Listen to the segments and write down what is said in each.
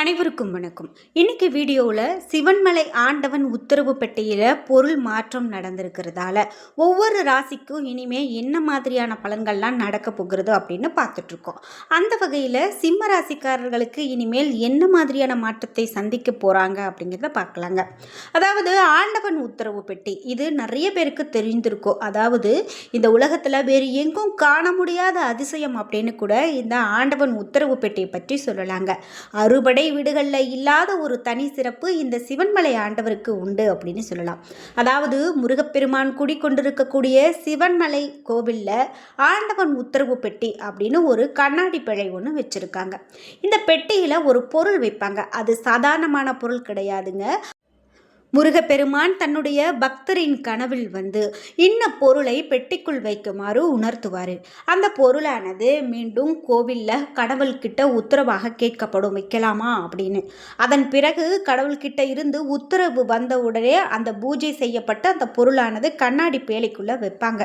அனைவருக்கும் வணக்கம். இன்னைக்கு வீடியோவில் சிவன்மலை ஆண்டவன் உத்தரவு பெட்டியில் பொருள் மாற்றம் நடந்திருக்கிறதால ஒவ்வொரு ராசிக்கும் இனிமே என்ன மாதிரியான பலன்கள்லாம் நடக்க போகிறது அப்படின்னு பார்த்துட்ருக்கோம். அந்த வகையில் சிம்ம ராசிக்காரர்களுக்கு இனிமேல் என்ன மாதிரியான மாற்றத்தை சந்திக்க போகிறாங்க அப்படிங்கிறத பார்க்கலாங்க. அதாவது ஆண்டவன் உத்தரவு பெட்டி இது நிறைய பேருக்கு தெரிந்திருக்கும் அதாவது இந்த உலகத்தில் வேறு எங்கும் காண முடியாத அதிசயம் அப்படின்னு கூட இந்த ஆண்டவன் உத்தரவு பெட்டியை பற்றி சொல்லலாங்க. அறுபடை வீடுகளில் இல்லாத ஒரு தனி சிறப்பு இந்த சிவன்மலை ஆண்டவருக்கு உண்டு அப்படின்னு சொல்லலாம். அதாவது முருகப்பெருமான் குடிக்கொண்டிருக்கக்கூடிய சிவன்மலை கோவிலில் ஆண்டவன் உத்தரவு பெட்டி அப்படின்னு ஒரு கண்ணாடி பிழை ஒன்று வச்சுருக்காங்க. இந்த பெட்டியில் ஒரு பொருள் வைப்பாங்க. அது சாதாரணமான பொருள் கிடையாதுங்க. முருகப்பெருமான் தன்னுடைய பக்தரின் கனவில் வந்து இன்ன பொருளை பெட்டிக்குள் வைக்குமாறு உணர்த்துவார். அந்த பொருளானது மீண்டும் கோவிலில் கடவுள்கிட்ட உத்தரவாக கேட்கப்படும் வைக்கலாமா அப்படின்னு. அதன் பிறகு கடவுள்கிட்ட இருந்து உத்தரவு வந்த உடனே அந்த பூஜை செய்யப்பட்ட அந்த பொருளானது கண்ணாடி பேழைக்குள்ளே வைப்பாங்க.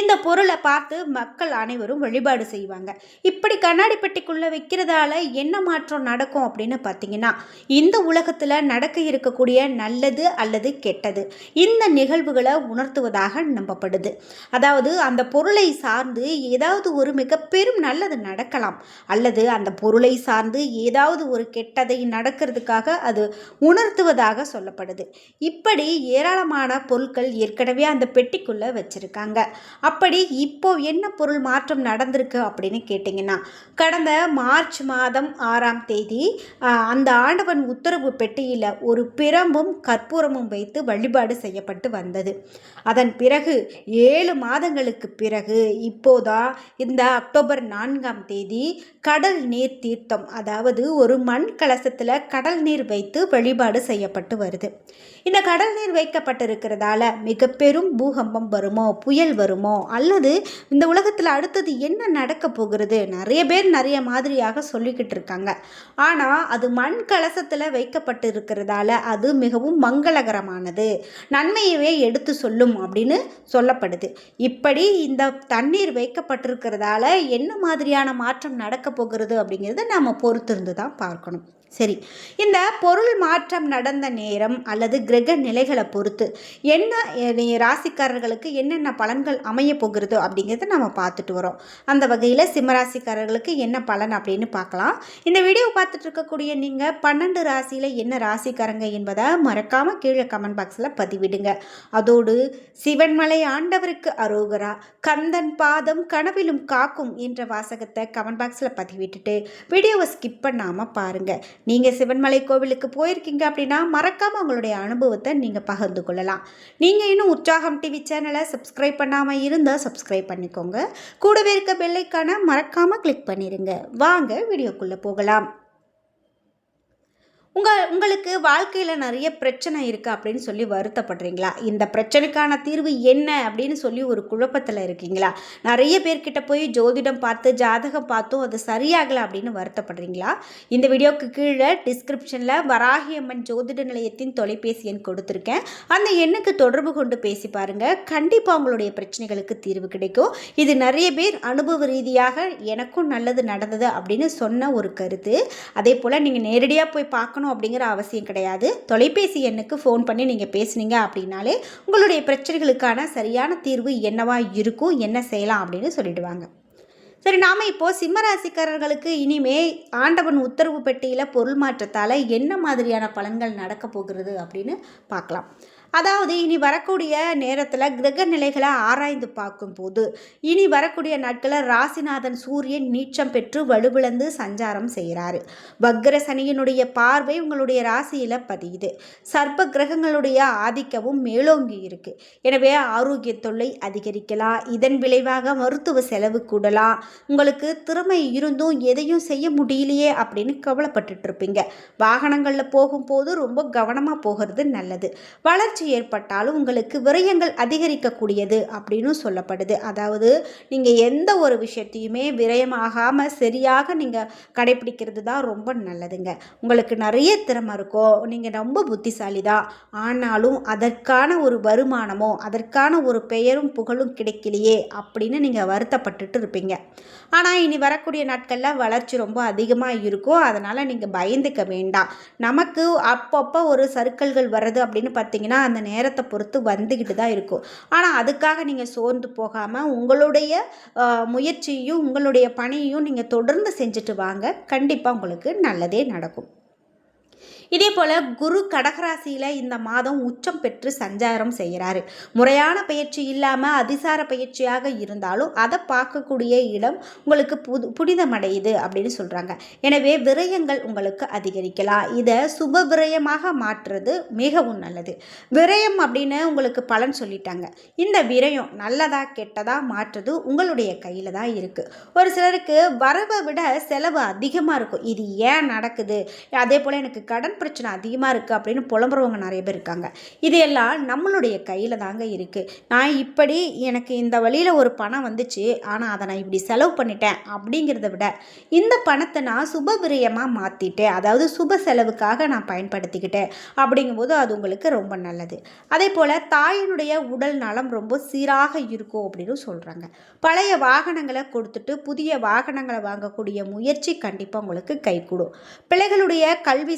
இந்த பொருளை பார்த்து மக்கள் அனைவரும் வழிபாடு செய்வாங்க. இப்படி கண்ணாடி பெட்டிக்குள்ளே வைக்கிறதால என்ன மாற்றம் நடக்கும் அப்படின்னு பார்த்தீங்கன்னா இந்த உலகத்தில் நடக்க இருக்கக்கூடிய நல்லது நல்லது அல்லது கெட்டது. இந்த நிகழ்வுகளை உணர்த்துவதாக நம்பப்படுது. அதாவது அந்த பொருளை சார்ந்து ஏதாவது ஒரு மிக பெரும் நல்லது நடக்கலாம். அல்லது அந்த பொருளை சார்ந்து ஏதாவது ஒரு கெட்டதை நடக்கிறதுக்காக அது உணர்த்துவதாக சொல்லப்படுது. இப்படி ஏராளமான பொருட்கள் ஏற்கனவே அந்த பெட்டிக்குள்ளே வச்சுருக்காங்க. அப்படி இப்போ என்ன பொருள் மாற்றம் நடந்திருக்கு அப்படின்னு கேட்டிங்கன்னா கடந்த மார்ச் மாதம் ஆறாம் தேதி அந்த ஆண்டவன் உத்தரவு பெட்டியில் ஒரு பிரம்பும் கற்ப கற்பூரமும் வைத்து வழிபாடு செய்யப்பட்டு வந்தது. அதன் பிறகு ஏழு மாதங்களுக்கு பிறகு இப்போதான் இந்த அக்டோபர் நான்காம் தேதி கடல் நீர் தீர்த்தம் அதாவது ஒரு மண் கலசத்தில் கடல் நீர் வைத்து வழிபாடு செய்யப்பட்டு வருது. இந்த கடல் நீர் வைக்கப்பட்டிருக்கிறதால மிக பெரும் பூகம்பம் வருமோ புயல் வருமோ அல்லது இந்த உலகத்தில் அடுத்தது என்ன நடக்க போகிறது? நிறைய பேர் நிறைய மாதிரியாக சொல்லிக்கிட்டு இருக்காங்க. ஆனால் அது மண் கலசத்தில் வைக்கப்பட்டு இருக்கிறதால அது மிகவும் மங் மங்களகரமானது. நன்மையவே எடுத்து சொல்லும் அப்படின்னு சொல்லப்படுது. இப்படி இந்த தண்ணீர் வைக்கப்பட்டிருக்கிறதால என்ன மாதிரியான மாற்றம் நடக்க போகிறது அப்படிங்கிறத நம்ம பொறுத்திருந்து தான் பார்க்கணும். சரி. இந்த பொருள் மாற்றம் நடந்த நேரம் அல்லது கிரக நிலைகளை பொறுத்து என்ன ராசிக்காரர்களுக்கு என்னென்ன பலன்கள் அமைய போகிறது அப்படிங்கிறத நம்ம பார்த்துட்டு வரோம். அந்த வகையில் சிம்மராசிக்காரர்களுக்கு என்ன பலன் அப்படின்னு பார்க்கலாம். இந்த வீடியோ பார்த்துட்டு இருக்கக்கூடிய நீங்கள் பன்னெண்டு ராசியில் என்ன ராசிக்காரங்க என்பதை மறக்காமல் கீழே கமெண்ட் பாக்ஸில் பதிவிடுங்க. அதோடு சிவன்மலை ஆண்டவருக்கு அரோகரா கந்தன் பாதம் கனவிலும் காக்கும் என்ற வாசகத்தை கமெண்ட் பாக்ஸில் பதிவிட்டுட்டு வீடியோவை ஸ்கிப் பண்ணாமல் பாருங்கள் நீங்கள் சிவன்மலை கோவிலுக்கு போயிருக்கீங்க அப்படின்னா மறக்காமல் உங்களுடைய அனுபவத்தை நீங்கள் பகிர்ந்து கொள்ளலாம். நீங்கள் இன்னும் உற்சாகம் டிவி சேனலை சப்ஸ்கிரைப் பண்ணாமல் இருந்தால் சப்ஸ்கிரைப் பண்ணிக்கோங்க. கூடவே இருக்க பெல்லைக்கான மறக்காமல் கிளிக் பண்ணிடுங்க வாங்க வீடியோக்குள்ளே போகலாம். உங்கள் உங்களுக்கு வாழ்க்கையில் நிறைய பிரச்சனை இருக்குது அப்படின்னு சொல்லி வருத்தப்படுறீங்களா? இந்த பிரச்சனைக்கான தீர்வு என்ன அப்படின்னு சொல்லி ஒரு குழப்பத்தில் இருக்கீங்களா? நிறைய பேர்கிட்ட போய் ஜோதிடம் பார்த்து ஜாதகம் பார்த்தும் அது சரியாகலை அப்படின்னு வருத்தப்படுறீங்களா? இந்த வீடியோக்கு கீழே டிஸ்கிரிப்ஷனில் வராகியம்மன் ஜோதிட நிலையத்தின் தொலைபேசி எண் கொடுத்துருக்கேன். அந்த எண்ணுக்கு தொடர்பு கொண்டு பேசி பாருங்கள் கண்டிப்பாக உங்களுடைய பிரச்சனைகளுக்கு தீர்வு கிடைக்கும். இது நிறைய பேர் அனுபவ ரீதியாக எனக்கும் நல்லது நடந்தது அப்படின்னு சொன்ன ஒரு கருத்து. அதே போல் நீங்கள் நேரடியாக போய் பார்க்கணும் பண்ணணும் அப்படிங்கிற அவசியம் கிடையாது. தொலைபேசி எண்ணுக்கு ஃபோன் பண்ணி நீங்கள் பேசுனீங்க அப்படின்னாலே உங்களுடைய பிரச்சனைகளுக்கான சரியான தீர்வு என்னவா இருக்கும் என்ன செய்யலாம் அப்படின்னு சொல்லிடுவாங்க. சரி நாம் இப்போது சிம்மராசிக்காரர்களுக்கு இனிமே ஆண்டவன் உத்தரவு பெட்டியில் பொருள் மாற்றத்தால் என்ன மாதிரியான பலன்கள் நடக்க போகிறது அப்படின்னு பார்க்கலாம். அதாவது இனி வரக்கூடிய நேரத்தில் கிரக நிலைகளை ஆராய்ந்து பார்க்கும்போது இனி வரக்கூடிய நாட்களில் ராசிநாதன் சூரியன் நீச்சம் பெற்று வலுவிழந்து சஞ்சாரம் செய்கிறாரு. வக்ர சனியினுடைய பார்வை உங்களுடைய ராசியில் பதியுது. சர்ப்ப கிரகங்களுடைய ஆதிக்கமும் மேலோங்கி இருக்கு. எனவே ஆரோக்கிய தொல்லை அதிகரிக்கலாம். இதன் விளைவாக மருத்துவ செலவு கூடலாம். உங்களுக்கு திறமை இருந்தும் எதையும் செய்ய முடியலையே அப்படின்னு கவலைப்பட்டுட்டு இருப்பீங்க. வாகனங்களில் போகும்போது ரொம்ப கவனமாக போகிறது நல்லது. வளர்ச்சி வளர்ச்சி ஏற்பட்டாலும் உங்களுக்கு விரயங்கள் அதிகரிக்கக்கூடியது அப்படின்னு சொல்லப்படுது. அதாவது நீங்கள் எந்த ஒரு விஷயத்தையுமே விரயமாகாமல் சரியாக நீங்கள் கடைபிடிக்கிறது தான் ரொம்ப நல்லதுங்க. உங்களுக்கு நிறைய திறமை இருக்கும் நீங்கள் ரொம்ப புத்திசாலி தான் ஆனாலும் அதற்கான ஒரு வருமானமோ அதற்கான ஒரு பெயரும் புகழும் கிடைக்கலையே அப்படின்னு நீங்கள் வருத்தப்பட்டுட்டு இருப்பீங்க. ஆனால் இனி வரக்கூடிய நாட்களில் வளர்ச்சி ரொம்ப அதிகமாக இருக்கும் அதனால் நீங்கள் பயந்துக்க வேண்டாம். நமக்கு அப்பப்போ ஒரு சர்க்கிள்கள் வர்றது அப்படின்னு பார்த்தீங்கன்னா அந்த நேரத்தை பொறுத்து வந்துக்கிட்டு தான் இருக்கும். ஆனால் அதுக்காக நீங்கள் சோர்ந்து போகாமல் உங்களுடைய முயற்சியும் உங்களுடைய பணியையும் நீங்கள் தொடர்ந்து செஞ்சுட்டு வாங்க. கண்டிப்பாக உங்களுக்கு நல்லதே நடக்கும். இதே போல் குரு கடகராசியில் இந்த மாதம் உச்சம் பெற்று சஞ்சாரம் செய்கிறாரு. முறையான பயிற்சி இல்லாமல் அதிசார பயிற்சியாக இருந்தாலும் அதை பார்க்கக்கூடிய இடம் உங்களுக்கு புது புனிதமடையுது அப்படின்னு சொல்கிறாங்க எனவே விரயங்கள் உங்களுக்கு அதிகரிக்கலாம். இதை சுப விரயமாக மாற்றுறது மிகவும் நல்லது. விரயம் அப்படின்னு உங்களுக்கு பலன் சொல்லிட்டாங்க. இந்த விரயம் நல்லதா கெட்டதா மாற்றுறது உங்களுடைய கையில் தான் இருக்குது ஒரு சிலருக்கு வரவை விட செலவு அதிகமாக இருக்கும். இது ஏன் நடக்குது? அதே போல் எனக்கு கடன் பிரச்சனை அதிகமாக இருக்குது அப்படின்னு புலம்புறவங்க நிறைய பேர் இருக்காங்க. இதையெல்லாம் நம்மளுடைய கையில் தாங்க இருக்குது நான் இப்படி எனக்கு இந்த வழியில் ஒரு பணம் வந்துச்சு. ஆனால் அதை நான் இப்படி செலவு பண்ணிட்டேன் அப்படிங்கிறத விட இந்த பணத்தை நான் சுபவிரயமாக மாற்றிட்டேன் அதாவது சுப செலவுக்காக நான் பயன்படுத்திக்கிட்டேன். அப்படிங்கும்போது அது உங்களுக்கு ரொம்ப நல்லது. அதே போல் தாயினுடைய உடல் நலம் ரொம்ப சீராக இருக்கும் அப்படின்னு சொல்கிறாங்க பழைய வாகனங்களை கொடுத்துட்டு புதிய வாகனங்களை வாங்கக்கூடிய முயற்சி கண்டிப்பாக உங்களுக்கு கைகூடும். பிள்ளைகளுடைய கல்வி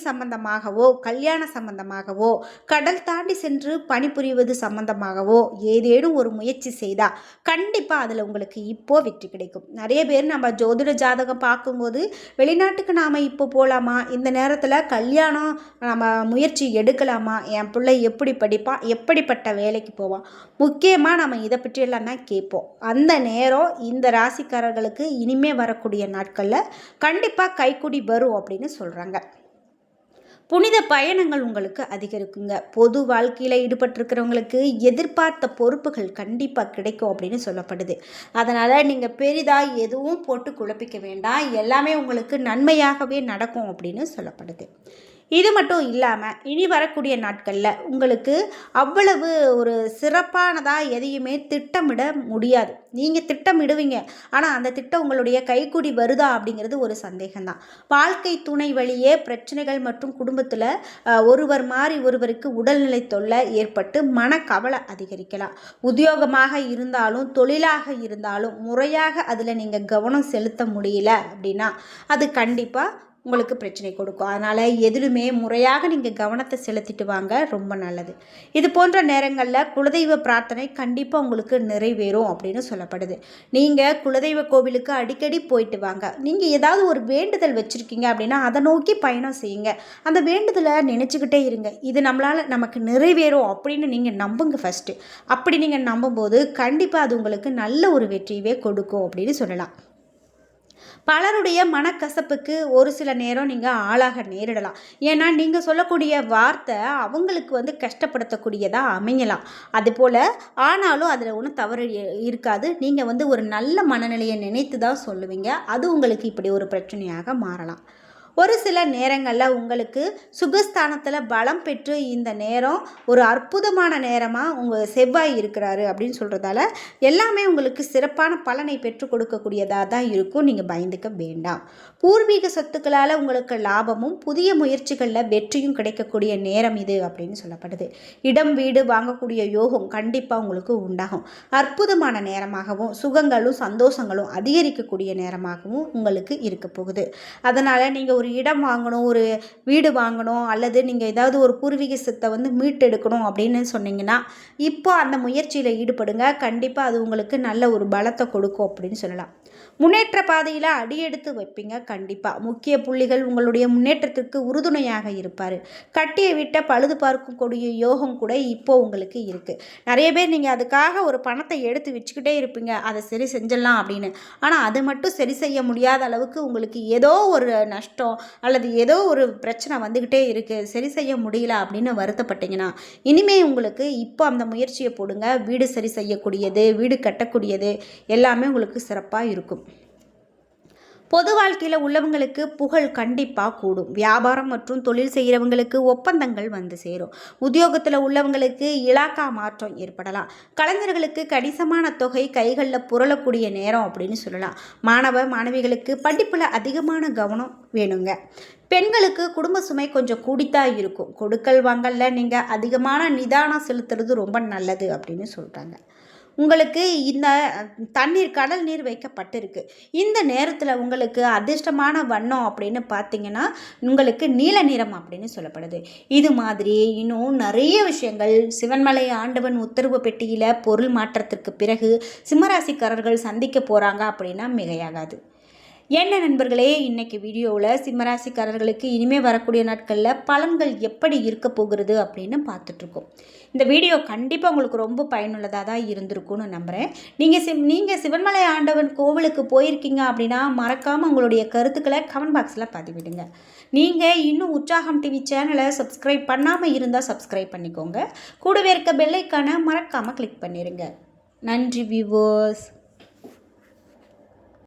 சம்பந்தமாகவோ கல்யாண சம்பந்தமாகவோ கடல் தாண்டி சென்று பணிபுரிவது சம்பந்தமாகவோ ஏதேனும் ஒரு முயற்சி செய்தால் கண்டிப்பாக அதில் உங்களுக்கு இப்போ வெற்றி கிடைக்கும். நிறைய பேர் நம்ம ஜோதிட ஜாதகம் பார்க்கும்போது வெளிநாட்டுக்கு நாம் இப்போ போகலாமா இந்த நேரத்தில் கல்யாணம் நம்ம முயற்சி எடுக்கலாமா? என் பிள்ளை எப்படி படிப்பான் எப்படிப்பட்ட வேலைக்கு போவான் முக்கியமாக நம்ம இதை பற்றியெல்லாம் தான் கேட்போம். அந்த நேரம் இந்த ராசிக்காரர்களுக்கு இனிமே வரக்கூடிய நாட்களில் கண்டிப்பாக கைக்குடி வரும் அப்படின்னு சொல்கிறாங்க புனித பயணங்கள் உங்களுக்கு அதிகரிக்குங்க. பொது வாழ்க்கையில் ஈடுபட்டிருக்கிறவங்களுக்கு எதிர்பார்த்த பொறுப்புகள் கண்டிப்பாக கிடைக்கும் அப்படின்னு சொல்லப்படுது. அதனால் நீங்கள் பெரிதாக எதுவும் போட்டு குழப்பிக்க வேண்டாம். எல்லாமே உங்களுக்கு நன்மையாகவே நடக்கும் அப்படின்னு சொல்லப்படுது. இது மட்டும் இல்லாமல் இனி வரக்கூடிய நாட்களில் உங்களுக்கு அவ்வளவு ஒரு சிறப்பானதாக எதையுமே திட்டமிட முடியாது. நீங்கள் திட்டமிடுவீங்க. ஆனால் அந்த திட்டம் உங்களுடைய கைக்கூடி வருதா அப்படிங்கிறது ஒரு சந்தேகம்தான். வாழ்க்கை துணை வழியே பிரச்சனைகள் மற்றும் குடும்பத்தில் ஒருவர் மாறி ஒருவருக்கு உடல்நிலை தொல்லை ஏற்பட்டு மனக்கவலை அதிகரிக்கலாம். உத்தியோகமாக இருந்தாலும் தொழிலாக இருந்தாலும் முறையாக அதில் நீங்கள் கவனம் செலுத்த முடியல அப்படின்னா அது கண்டிப்பாக உங்களுக்கு பிரச்சனை கொடுக்கும். அதனால் எதிலுமே முறையாக நீங்கள் கவனத்தை செலுத்திட்டு வாங்க ரொம்ப நல்லது. இது போன்ற நேரங்களில் குலதெய்வ பிரார்த்தனை கண்டிப்பாக உங்களுக்கு நிறைவேறும் அப்படின்னு சொல்லப்படுது. நீங்கள் குலதெய்வ கோவிலுக்கு அடிக்கடி போயிட்டு வாங்க. நீங்கள் ஏதாவது ஒரு வேண்டுதல் வச்சுருக்கீங்க அப்படின்னா அதை நோக்கி பயணம் செய்யுங்க. அந்த வேண்டுதலை நினச்சிக்கிட்டே இருங்க. இது நம்மளால் நமக்கு நிறைவேறும் அப்படின்னு நீங்கள் நம்புங்க ஃபஸ்ட்டு அப்படி நீங்கள் நம்பும்போது கண்டிப்பாக அது உங்களுக்கு நல்ல ஒரு வெற்றியவே கொடுக்கும் அப்படின்னு சொல்லலாம். பலருடைய மனக்கசப்புக்கு ஒரு சில நேரம் நீங்கள் ஆளாக நேரிடலாம். ஏன்னா நீங்கள் சொல்லக்கூடிய வார்த்தை அவங்களுக்கு வந்து கஷ்டப்படுத்தக்கூடியதாக அமையலாம். அதுபோல் ஆனாலும் அதில் ஒன்றும் தவறு இருக்காது. நீங்கள் வந்து ஒரு நல்ல மனநிலையை நினைத்து தான் சொல்லுவீங்க. அது உங்களுக்கு இப்படி ஒரு பிரச்சனையாக மாறலாம். ஒரு சில நேரங்களில் உங்களுக்கு சுகஸ்தானத்தில் பலம் பெற்று இந்த நேரம் ஒரு அற்புதமான நேரமாக உங்கள் செவ்வாய் இருக்கிறாரு அப்படின்னு சொல்கிறதால எல்லாமே உங்களுக்கு சிறப்பான பலனை பெற்றுக் கொடுக்கக்கூடியதாக தான் இருக்கும். நீங்கள் பயந்துக்க வேண்டாம். பூர்வீக சொத்துக்களால் உங்களுக்கு லாபமும் புதிய முயற்சிகளில் வெற்றியும் கிடைக்கக்கூடிய நேரம் இது அப்படின்னு சொல்லப்படுது. இடம் வீடு வாங்கக்கூடிய யோகம் கண்டிப்பாக உங்களுக்கு உண்டாகும். அற்புதமான நேரமாகவும் சுகங்களும் சந்தோஷங்களும் அதிகரிக்கக்கூடிய நேரமாகவும் உங்களுக்கு இருக்க போகுது. அதனால் நீங்கள் ஒரு இடம் வாங்கணும் ஒரு வீடு வாங்கணும் அல்லது நீங்கள் ஏதாவது ஒரு பூர்வீக சொத்தை வந்து மீட்டெடுக்கணும் அப்படின்னு சொன்னீங்கன்னா இப்போ அந்த முயற்சியில் ஈடுபடுங்க. கண்டிப்பாக அது உங்களுக்கு நல்ல ஒரு பலத்தை கொடுக்கும் அப்படின்னு சொல்லலாம். முன்னேற்ற பாதையில் அடியெடுத்து வைப்பீங்க கண்டிப்பாக முக்கிய புள்ளிகள் உங்களுடைய முன்னேற்றத்திற்கு உறுதுணையாக இருப்பார். கட்டியை விட்ட பழுது பார்க்கக்கூடிய யோகம் கூட இப்போ உங்களுக்கு இருக்குது நிறைய பேர் நீங்கள் அதுக்காக ஒரு பணத்தை எடுத்து வச்சுக்கிட்டே இருப்பீங்க. அதை சரி செஞ்சிடலாம் அப்படின்னு. ஆனால் அது மட்டும் சரி செய்ய முடியாத அளவுக்கு உங்களுக்கு ஏதோ ஒரு நஷ்டம் அல்லது ஏதோ ஒரு பிரச்சனை வந்துக்கிட்டே இருக்குது சரி செய்ய முடியல அப்படின்னு வருத்தப்பட்டீங்கன்னா இனிமே உங்களுக்கு இப்போ அந்த முயற்சியை போடுங்க. வீடு சரி செய்யக்கூடியது வீடு கட்டக்கூடியது எல்லாமே உங்களுக்கு சிறப்பாக இருக்கும். பொது வாழ்க்கையில் உள்ளவங்களுக்கு புகழ் கண்டிப்பாக கூடும். வியாபாரம் மற்றும் தொழில் செய்கிறவங்களுக்கு ஒப்பந்தங்கள் வந்து சேரும். உத்தியோகத்தில் உள்ளவங்களுக்கு இலாக்கா மாற்றம் ஏற்படலாம். கலைஞர்களுக்கு கணிசமான தொகை கைகளில் புரளக்கூடிய நேரம் அப்படின்னு சொல்லலாம். மாணவ மாணவிகளுக்கு படிப்பில் அதிகமான கவனம் வேணுங்க. பெண்களுக்கு குடும்ப சுமை கொஞ்சம் கூடித்தான் இருக்கும். கொடுக்கல் வாங்கல்ல நீங்கள் அதிகமான நிதானம் செலுத்துறது ரொம்ப நல்லது அப்படின்னு சொல்கிறாங்க உங்களுக்கு இந்த தண்ணீர் கடல் நீர் வைக்கப்பட்டிருக்கு. இந்த நேரத்தில் உங்களுக்கு அதிர்ஷ்டமான வண்ணம் அப்படின்னு பார்த்தீங்கன்னா உங்களுக்கு நீல நிறம் அப்படின்னு சொல்லப்படுது. இது மாதிரி இன்னும் நிறைய விஷயங்கள் சிவன்மலை ஆண்டவன் உத்தரவு பெட்டியில் பொருள் மாற்றத்திற்கு பிறகு சிம்மராசிக்காரர்கள் சந்திக்க போகிறாங்க அப்படின்னா மிகையாகாது. என்ன நண்பர்களே இன்னைக்கு வீடியோவில் சிம்மராசிக்காரர்களுக்கு இனிமேல் வரக்கூடிய நாட்களில் பலன்கள் எப்படி இருக்க போகிறது அப்படின்னு பார்த்துட்ருக்கோம் இந்த வீடியோ கண்டிப்பாக உங்களுக்கு ரொம்ப பயனுள்ளதாக தான் இருந்திருக்கும்னு நம்புகிறேன் நீங்கள் சிம் நீங்கள் சிவன்மலை ஆண்டவன் கோவிலுக்கு போயிருக்கீங்க அப்படின்னா மறக்காமல் உங்களுடைய கருத்துக்களை கமெண்ட் பாக்ஸில் பதிவிடுங்க. நீங்கள் இன்னும் உற்சாகம் டிவி சேனலை சப்ஸ்கிரைப் பண்ணாமல் இருந்தால் சப்ஸ்கிரைப் பண்ணிக்கோங்க. கூடவே இருக்க பெல்லைக்கான மறக்காமல் கிளிக் பண்ணிடுங்க நன்றி வியூவர்ஸ்